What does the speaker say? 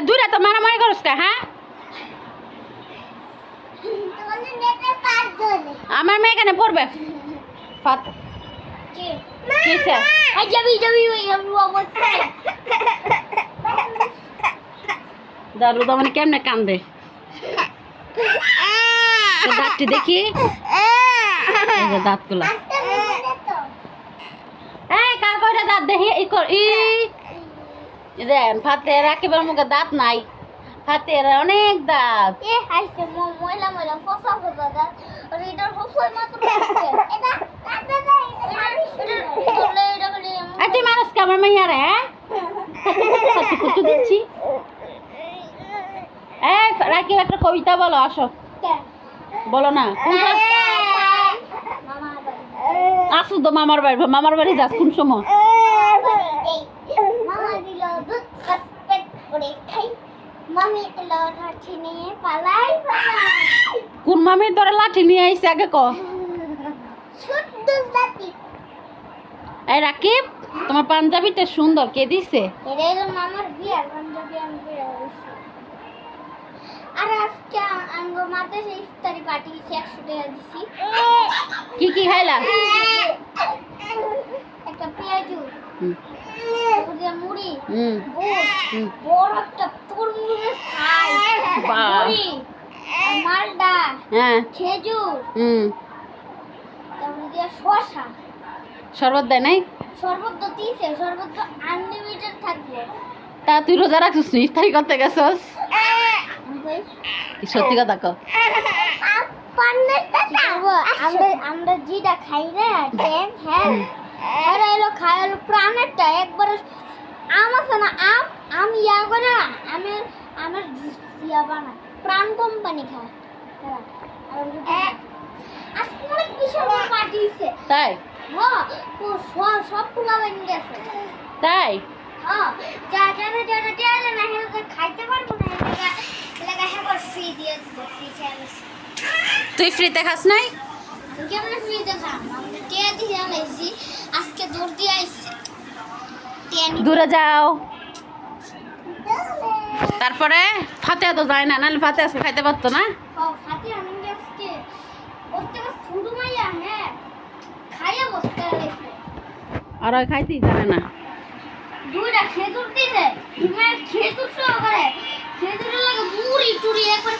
দুইটা তো মারামারি করস কে হ্যাঁ? আমার মেয়ে এখানে পড়বে। ফাত। দারু দামানি কেমনে কান্দে? দাঁতটি দেখি। দাঁতগুলো। এই, কার কয়টা দাঁত দেখি? ই কর, ই। দেন ফাতে রাকিবের মুখে দাঁত নাই। ফাতের অনেক দাঁত। এ হাইছে ময়লা ময়লা ফসা ফসা আর এটার মাত্র এটা আর তুই মানুষ কে মাইয়া রে হ্যাঁ? দিচ্ছি। এই রাকিব একটা কবিতা বলো আসো। বলো না। মামা তো মামার বাড়ি মামার বাড়ি যাস কোন সময় মামা দিল দুধ কাট পেট করে খাই মামি লাঠি নিয়ে পালাই কোন মামি তোরা লাঠি নিয়ে আইসে আগে ক? এই রাকিব তোমার পাঞ্জাবিটা সুন্দর কে দিছে? এটা হলো মামার বিয়ার পাঞ্জাবি আমি বিয়ে আর আজকে আঙ্গ মাতে ইফতারি পার্টি একশো টাকা দিছি। কি কি খাইলা? একটা পেঁয়াজু হুম, তারপর দিয়ে মুড়ি হুম বুট হুম। বড় একটা তরমুজের আর হ্যাঁ। খেজুর। হুম। শসা। শরবত দেয় নাই? শরবত তো দিছে শরবত তো আনলিমিটেড থাকবে। তা তুই রোজা রাখছিস নি? ইফতারি করতে গেছস? সত্যি কথা কো আমরা আমরা যেটা খাই না ট্যাং হ্যাঁ। এরা এলো খাই এলো প্রাণেরটা একবারে আম আছে না আম আম ইয়া করে আমি আমার জুস ইয়া বানায় প্রাণ কোম্পানি খায় এরা। আর ওই- আজকে অনেক বিশাল পার্টি হয়েছে তাই হ্যাঁ সব পোলা গেছে তাই হ্যাঁ যা যারা না খাইতে পারব না এলাকা এলাকা হেবার ফ্রি দিয়ে দিব ফ্রি খেয়ে তুই ফ্রিতে খাস নাই কেমন ফ্রিতে দেখাম আমরা টিয়া দিয়ে আনাইছি দূরে যাও। তারপরে ফাতে তো যায় না নাহলে ফাতে আজকে খাইতে পারতো না। হ্যাঁ আর খাইতেই জানে না। খেজুর দিছে। খেজুর সহকারে খেজুরের লাগে মুড়ি টুড়ি একবার